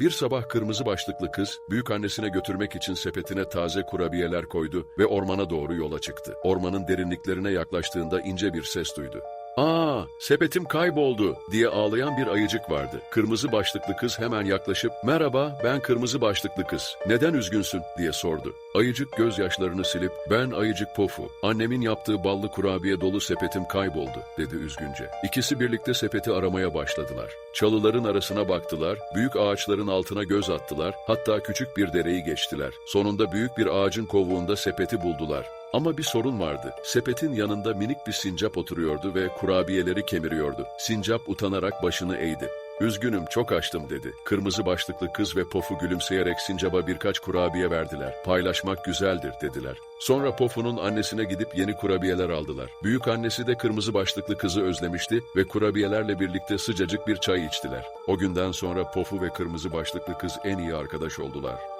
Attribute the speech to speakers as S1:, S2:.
S1: Bir sabah kırmızı başlıklı kız, büyük annesine götürmek için sepetine taze kurabiyeler koydu ve ormana doğru yola çıktı. Ormanın derinliklerine yaklaştığında ince bir ses duydu. Aa, sepetim kayboldu diye ağlayan bir ayıcık vardı. Kırmızı başlıklı kız hemen yaklaşıp, merhaba ben kırmızı başlıklı kız, neden üzgünsün diye sordu. Ayıcık gözyaşlarını silip, ben ayıcık pofu, annemin yaptığı ballı kurabiye dolu sepetim kayboldu dedi üzgünce. İkisi birlikte sepeti aramaya başladılar. Çalıların arasına baktılar, büyük ağaçların altına göz attılar, hatta küçük bir dereyi geçtiler. Sonunda büyük bir ağacın kovuğunda sepeti buldular. Ama bir sorun vardı. Sepetin yanında minik bir sincap oturuyordu ve kurabiyeleri kemiriyordu. Sincap utanarak başını eğdi. Üzgünüm çok açtım dedi. Kırmızı başlıklı kız ve Pofu gülümseyerek sincaba birkaç kurabiye verdiler. Paylaşmak güzeldir dediler. Sonra Pofu'nun annesine gidip yeni kurabiyeler aldılar. Büyük annesi de kırmızı başlıklı kızı özlemişti ve kurabiyelerle birlikte sıcacık bir çay içtiler. O günden sonra Pofu ve kırmızı başlıklı kız en iyi arkadaş oldular.